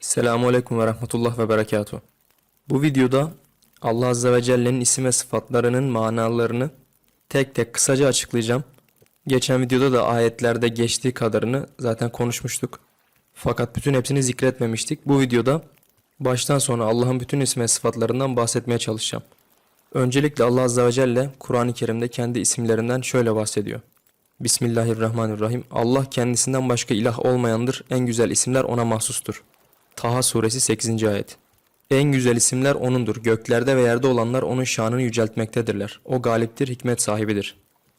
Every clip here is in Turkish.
Selamun Aleyküm ve Rahmetullah ve Berekatuhu. Bu videoda Allah Azze ve Celle'nin isim ve sıfatlarının manalarını tek tek kısaca açıklayacağım. Geçen videoda da ayetlerde geçtiği kadarını zaten konuşmuştuk. Fakat bütün hepsini zikretmemiştik. Bu videoda baştan sona Allah'ın bütün isim ve sıfatlarından bahsetmeye çalışacağım. Öncelikle Allah Azze ve Celle Kur'an-ı Kerim'de kendi isimlerinden şöyle bahsediyor. Bismillahirrahmanirrahim. Allah kendisinden başka ilah olmayandır. En güzel isimler ona mahsustur. Taha suresi 8. ayet. En güzel isimler O'nundur. Göklerde ve yerde olanlar O'nun şanını yüceltmektedirler. O galiptir, hikmet sahibidir.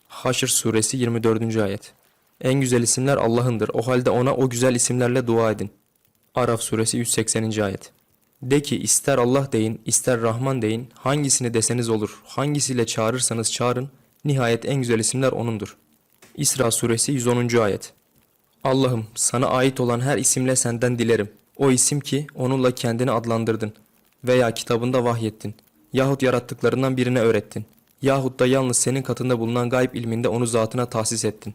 Haşr suresi 24. ayet. En güzel isimler Allah'ındır. O halde O'na o güzel isimlerle dua edin. Araf suresi 180. ayet. De ki ister Allah deyin, ister Rahman deyin, hangisini deseniz olur, hangisiyle çağırırsanız çağırın, nihayet en güzel isimler O'nundur. İsra suresi 110. ayet. Allah'ım sana ait olan her isimle senden dilerim. O isim ki onunla kendini adlandırdın veya kitabında vahyettin yahut yarattıklarından birine öğrettin yahut da yalnız senin katında bulunan gayb ilminde onu zatına tahsis ettin.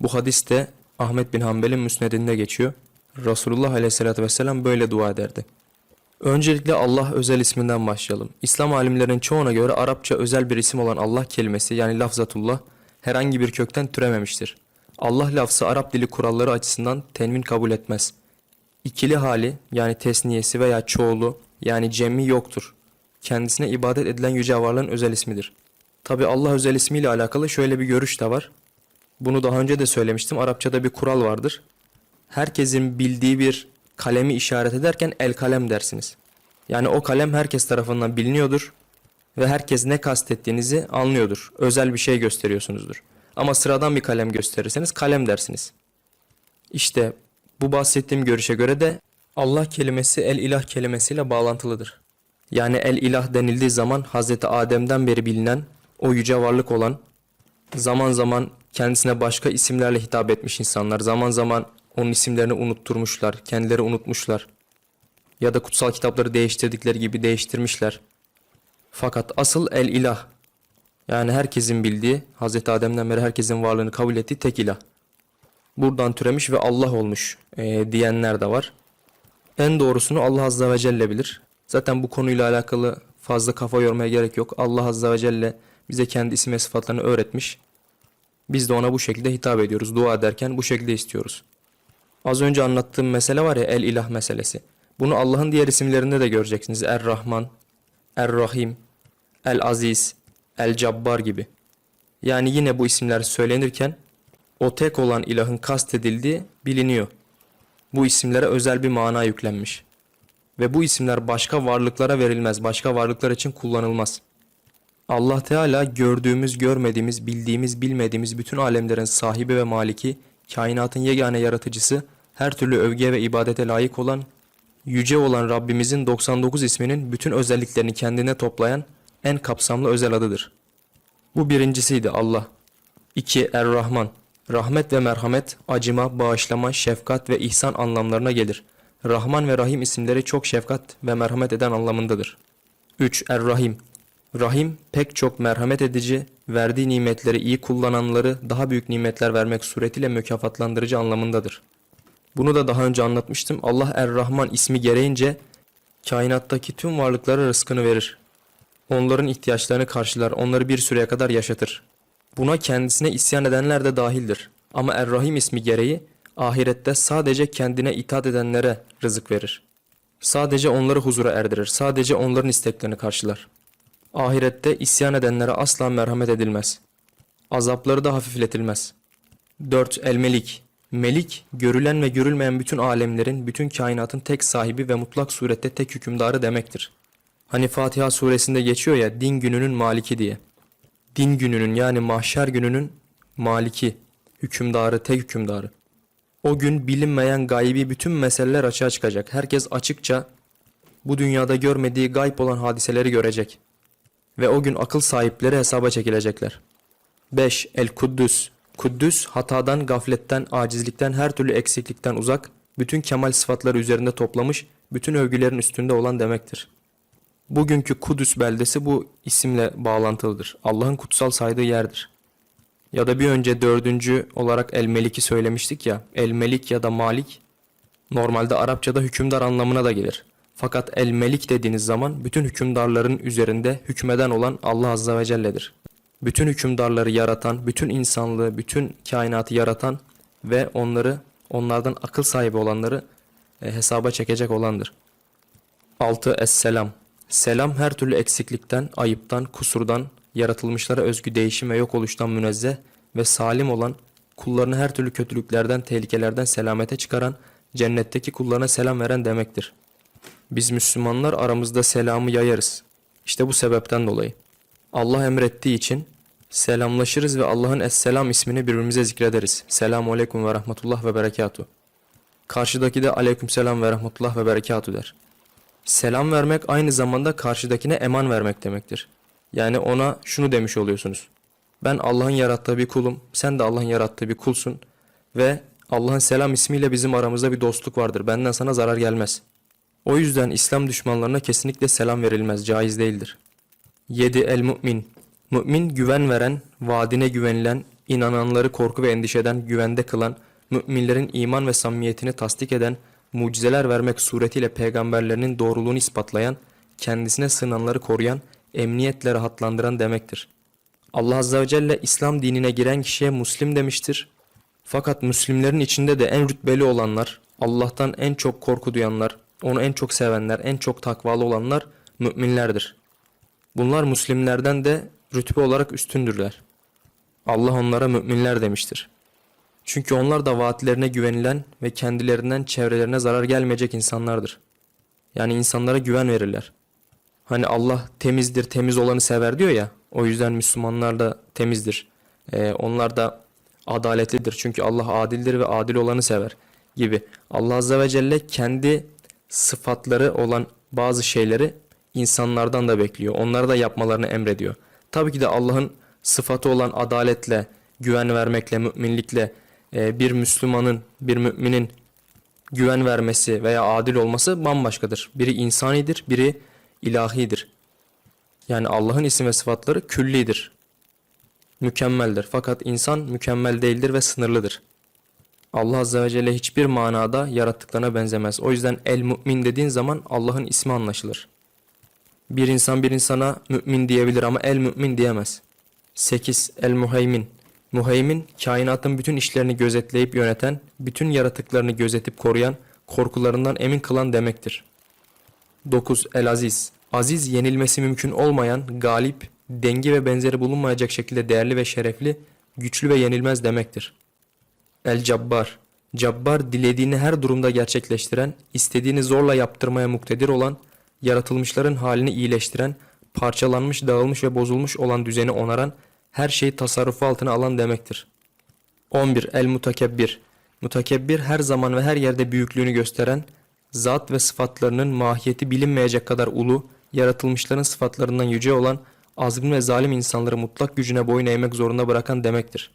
Bu hadis de Ahmet bin Hanbel'in müsnedinde geçiyor. Resulullah aleyhissalatü vesselam böyle dua ederdi. Öncelikle Allah özel isminden başlayalım. İslam alimlerin çoğuna göre Arapça özel bir isim olan Allah kelimesi yani lafzatullah herhangi bir kökten türememiştir. Allah lafzı Arap dili kuralları açısından tenvin kabul etmez. İkili hali yani tesniyesi veya çoğulu yani cemmi yoktur. Kendisine ibadet edilen yüce varlığın özel ismidir. Tabi Allah özel ismiyle alakalı şöyle bir görüş de var. Bunu daha önce de söylemiştim. Arapçada bir kural vardır. Herkesin bildiği bir kalemi işaret ederken el kalem dersiniz. Yani o kalem herkes tarafından biliniyordur ve herkes ne kastettiğinizi anlıyordur. Özel bir şey gösteriyorsunuzdur. Ama sıradan bir kalem gösterirseniz kalem dersiniz. İşte bu bahsettiğim görüşe göre de Allah kelimesi el ilah kelimesiyle bağlantılıdır. Yani el ilah denildiği zaman Hazreti Adem'den beri bilinen o yüce varlık olan zaman zaman kendisine başka isimlerle hitap etmiş insanlar zaman zaman onun isimlerini unutturmuşlar, kendileri unutmuşlar. Ya da kutsal kitapları değiştirdikleri gibi değiştirmişler. Fakat asıl el ilah yani herkesin bildiği Hazreti Adem'den beri herkesin varlığını kabul ettiği tek ilah buradan türemiş ve Allah olmuş e, diyenler de var. En doğrusunu Allah Azze ve Celle bilir. Zaten bu konuyla alakalı fazla kafa yormaya gerek yok. Allah Azze ve Celle bize kendi isim ve sıfatlarını öğretmiş. Biz de ona bu şekilde hitap ediyoruz. Dua ederken bu şekilde istiyoruz. Az önce anlattığım mesele var ya el ilah meselesi. Bunu Allah'ın diğer isimlerinde de göreceksiniz. Er-Rahman, Er-Rahim, El-Aziz, El-Cabbar gibi. Yani yine bu isimler söylenirken o tek olan ilahın kastedildiği biliniyor. Bu isimlere özel bir mana yüklenmiş. Ve bu isimler başka varlıklara verilmez, başka varlıklar için kullanılmaz. Allah Teala gördüğümüz, görmediğimiz, bildiğimiz, bilmediğimiz bütün alemlerin sahibi ve maliki, kainatın yegane yaratıcısı, her türlü övgüye ve ibadete layık olan, yüce olan Rabbimizin 99 isminin bütün özelliklerini kendine toplayan en kapsamlı özel adıdır. Bu birincisiydi Allah. 2. Er-Rahman Rahmet ve merhamet, acıma, bağışlama, şefkat ve ihsan anlamlarına gelir. Rahman ve Rahim isimleri çok şefkat ve merhamet eden anlamındadır. 3. Er-Rahim Rahim pek çok merhamet edici, verdiği nimetleri iyi kullananları daha büyük nimetler vermek suretiyle mükafatlandırıcı anlamındadır. Bunu da daha önce anlatmıştım. Allah Er-Rahman ismi gereğince kainattaki tüm varlıklara rızkını verir. Onların ihtiyaçlarını karşılar, onları bir süreye kadar yaşatır. Buna kendisine isyan edenler de dahildir. Ama Er-Rahim ismi gereği ahirette sadece kendine itaat edenlere rızık verir. Sadece onları huzura erdirir. Sadece onların isteklerini karşılar. Ahirette isyan edenlere asla merhamet edilmez. Azapları da hafifletilmez. 4. El-Melik Melik, görülen ve görülmeyen bütün alemlerin, bütün kainatın tek sahibi ve mutlak surette tek hükümdarı demektir. Hani Fatiha suresinde geçiyor ya din gününün maliki diye din gününün yani mahşer gününün maliki, hükümdarı, tek hükümdarı. O gün bilinmeyen gaybi bütün meseleler açığa çıkacak. Herkes açıkça bu dünyada görmediği gayb olan hadiseleri görecek. Ve o gün akıl sahipleri hesaba çekilecekler. 5. El-Kuddüs Kuddüs, hatadan, gafletten, acizlikten, her türlü eksiklikten uzak, bütün kemal sıfatları üzerinde toplamış, bütün övgülerin üstünde olan demektir. Bugünkü Kudüs beldesi bu isimle bağlantılıdır. Allah'ın kutsal saydığı yerdir. Ya da bir önce dördüncü olarak El Melik'i söylemiştik ya. El Melik ya da Malik Normalde Arapçada hükümdar anlamına da gelir. Fakat el melik dediğiniz zaman bütün hükümdarların üzerinde hükmeden olan Allah Azze ve Celle'dir. Bütün hükümdarları yaratan, bütün insanlığı, bütün kainatı yaratan ve onları, onlardan akıl sahibi olanları e, hesaba çekecek olandır. 6. Es-selam. Selam her türlü eksiklikten, ayıptan, kusurdan, yaratılmışlara özgü değişim ve yok oluştan münezzeh ve salim olan, kullarını her türlü kötülüklerden, tehlikelerden selamete çıkaran, cennetteki kullarına selam veren demektir. Biz Müslümanlar aramızda selamı yayarız. İşte bu sebepten dolayı. Allah emrettiği için selamlaşırız ve Allah'ın Es-Selam ismini birbirimize zikrederiz. Selamun Aleyküm ve Rahmetullah ve Berekatuhu. Karşıdaki de Aleyküm Selam ve Rahmetullah ve Berekatuhu der. Selam vermek aynı zamanda karşıdakine eman vermek demektir. Yani ona şunu demiş oluyorsunuz. Ben Allah'ın yarattığı bir kulum, sen de Allah'ın yarattığı bir kulsun ve Allah'ın selam ismiyle bizim aramızda bir dostluk vardır. Benden sana zarar gelmez. O yüzden İslam düşmanlarına kesinlikle selam verilmez, caiz değildir. 7. El Mümin Mümin güven veren, vaadine güvenilen, inananları korku ve endişeden güvende kılan, müminlerin iman ve samimiyetini tasdik eden, mucizeler vermek suretiyle peygamberlerinin doğruluğunu ispatlayan, kendisine sığınanları koruyan, emniyetle rahatlandıran demektir. Allah Azze ve Celle İslam dinine giren kişiye Müslim demiştir. Fakat Müslimlerin içinde de en rütbeli olanlar, Allah'tan en çok korku duyanlar, onu en çok sevenler, en çok takvalı olanlar müminlerdir. Bunlar Müslimlerden de rütbe olarak üstündürler. Allah onlara müminler demiştir. Çünkü onlar da vaatlerine güvenilen ve kendilerinden çevrelerine zarar gelmeyecek insanlardır. Yani insanlara güven verirler. Hani Allah temizdir, temiz olanı sever diyor ya. O yüzden Müslümanlar da temizdir. Ee, onlar da adaletlidir. Çünkü Allah adildir ve adil olanı sever gibi. Allah Azze ve Celle kendi sıfatları olan bazı şeyleri insanlardan da bekliyor. Onlara da yapmalarını emrediyor. Tabii ki de Allah'ın sıfatı olan adaletle, güven vermekle, müminlikle bir Müslümanın, bir müminin güven vermesi veya adil olması bambaşkadır. Biri insanidir, biri ilahidir. Yani Allah'ın isim ve sıfatları küllidir. Mükemmeldir. Fakat insan mükemmel değildir ve sınırlıdır. Allah Azze ve Celle hiçbir manada yarattıklarına benzemez. O yüzden el mümin dediğin zaman Allah'ın ismi anlaşılır. Bir insan bir insana mümin diyebilir ama el mümin diyemez. 8. El muheymin. Kainatın bütün işlerini gözetleyip yöneten, bütün yaratıklarını gözetip koruyan, korkularından emin kılan demektir. 9. El aziz. Aziz yenilmesi mümkün olmayan, galip, dengi ve benzeri bulunmayacak şekilde değerli ve şerefli, güçlü ve yenilmez demektir. El Cabbar. Cabbar dilediğini her durumda gerçekleştiren, istediğini zorla yaptırmaya muktedir olan, yaratılmışların halini iyileştiren, parçalanmış, dağılmış ve bozulmuş olan düzeni onaran, her şeyi tasarrufu altına alan demektir. 11. El Mutekebbir. Mutekebbir her zaman ve her yerde büyüklüğünü gösteren, zat ve sıfatlarının mahiyeti bilinmeyecek kadar ulu, yaratılmışların sıfatlarından yüce olan, azgın ve zalim insanları mutlak gücüne boyun eğmek zorunda bırakan demektir.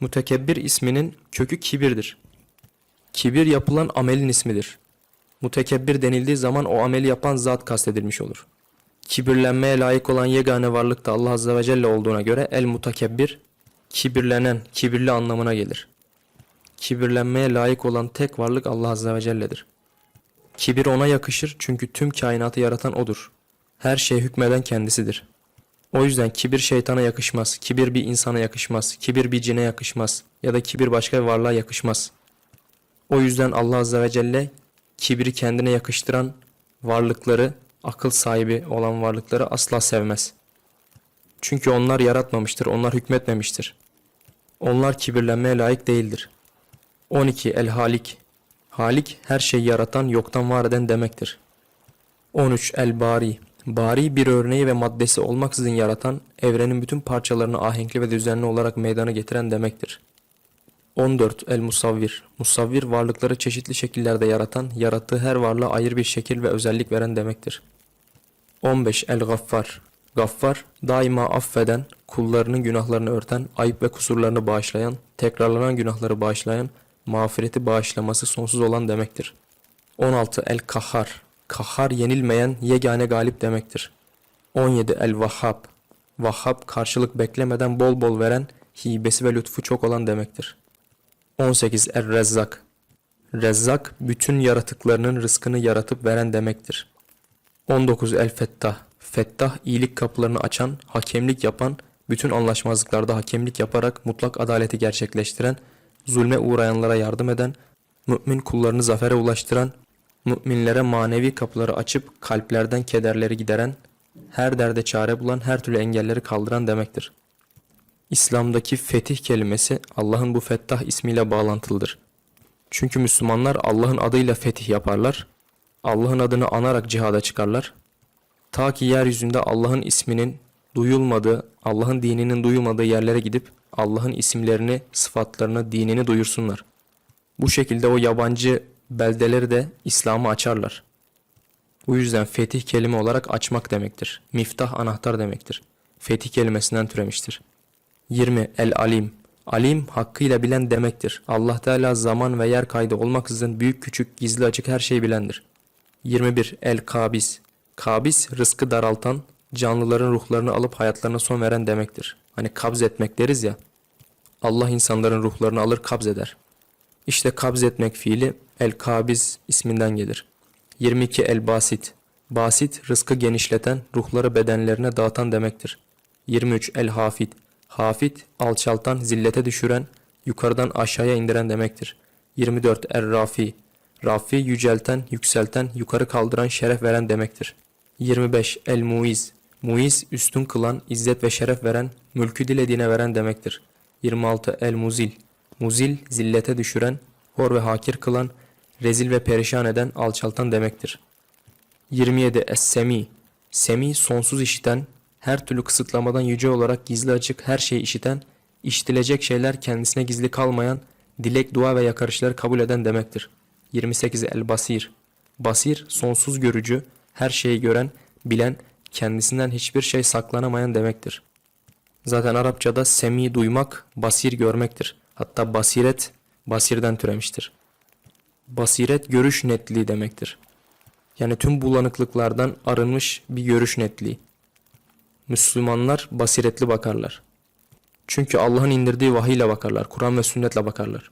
Mutekebbir isminin kökü kibirdir. Kibir yapılan amelin ismidir. Mutekebbir denildiği zaman o ameli yapan zat kastedilmiş olur. Kibirlenmeye layık olan yegane varlık da Allah Azze ve Celle olduğuna göre el mutekebbir, kibirlenen, kibirli anlamına gelir. Kibirlenmeye layık olan tek varlık Allah Azze ve Celle'dir. Kibir ona yakışır çünkü tüm kainatı yaratan O'dur. Her şeye hükmeden kendisidir. O yüzden kibir şeytana yakışmaz, kibir bir insana yakışmaz, kibir bir cine yakışmaz ya da kibir başka bir varlığa yakışmaz. O yüzden Allah Azze ve Celle kibri kendine yakıştıran varlıkları, akıl sahibi olan varlıkları asla sevmez. Çünkü onlar yaratmamıştır, onlar hükmetmemiştir. Onlar kibirlenmeye layık değildir. 12. El Halik Halik her şeyi yaratan, yoktan var eden demektir. 13. El Bari Bari bir örneği ve maddesi olmaksızın yaratan, evrenin bütün parçalarını ahenkli ve düzenli olarak meydana getiren demektir. 14. El Musavvir Musavvir varlıkları çeşitli şekillerde yaratan, yarattığı her varlığa ayrı bir şekil ve özellik veren demektir. 15. El Gaffar Gaffar, daima affeden, kullarının günahlarını örten, ayıp ve kusurlarını bağışlayan, tekrarlanan günahları bağışlayan, mağfireti bağışlaması sonsuz olan demektir. 16. El Kahhar Kahhar yenilmeyen, yegane galip demektir. 17. El Vahhab Vahhab karşılık beklemeden bol bol veren, hibesi ve lütfu çok olan demektir. 18. Er Rezzak Rezzak bütün yaratıklarının rızkını yaratıp veren demektir. 19 El Fettah. Fettah iyilik kapılarını açan, hakemlik yapan, bütün anlaşmazlıklarda hakemlik yaparak mutlak adaleti gerçekleştiren, zulme uğrayanlara yardım eden, mümin kullarını zafere ulaştıran, müminlere manevi kapıları açıp kalplerden kederleri gideren, her derde çare bulan, her türlü engelleri kaldıran demektir. İslam'daki fetih kelimesi Allah'ın bu Fettah ismiyle bağlantılıdır. Çünkü Müslümanlar Allah'ın adıyla fetih yaparlar. Allah'ın adını anarak cihada çıkarlar. Ta ki yeryüzünde Allah'ın isminin duyulmadığı, Allah'ın dininin duyulmadığı yerlere gidip Allah'ın isimlerini, sıfatlarını, dinini duyursunlar. Bu şekilde o yabancı beldeleri de İslam'ı açarlar. Bu yüzden fetih kelime olarak açmak demektir. Miftah anahtar demektir. Fetih kelimesinden türemiştir. 20. El alim. Alim hakkıyla bilen demektir. Allah Teala zaman ve yer kaydı olmaksızın büyük küçük gizli açık her şeyi bilendir. 21. El kabis. Kabis rızkı daraltan, canlıların ruhlarını alıp hayatlarına son veren demektir. Hani kabz etmek deriz ya. Allah insanların ruhlarını alır kabz eder. İşte kabz etmek fiili el kabiz isminden gelir. 22 el basit. Basit rızkı genişleten, ruhları bedenlerine dağıtan demektir. 23 el hafid. Hafid alçaltan, zillete düşüren, yukarıdan aşağıya indiren demektir. 24 er rafi. Rafi yücelten, yükselten, yukarı kaldıran, şeref veren demektir. 25 el muiz. Muiz üstün kılan, izzet ve şeref veren, mülkü dilediğine veren demektir. 26 el muzil. Muzil zillete düşüren, hor ve hakir kılan, rezil ve perişan eden, alçaltan demektir. 27 Es-Semi. Semi sonsuz işiten, her türlü kısıtlamadan yüce olarak gizli açık her şeyi işiten, işitilecek şeyler kendisine gizli kalmayan, dilek, dua ve yakarışları kabul eden demektir. 28 El-Basir. Basir sonsuz görücü, her şeyi gören, bilen, kendisinden hiçbir şey saklanamayan demektir. Zaten Arapçada semi duymak, basir görmektir. Hatta basiret, basirden türemiştir. Basiret görüş netliği demektir. Yani tüm bulanıklıklardan arınmış bir görüş netliği. Müslümanlar basiretli bakarlar. Çünkü Allah'ın indirdiği vahiy ile bakarlar, Kur'an ve sünnetle bakarlar.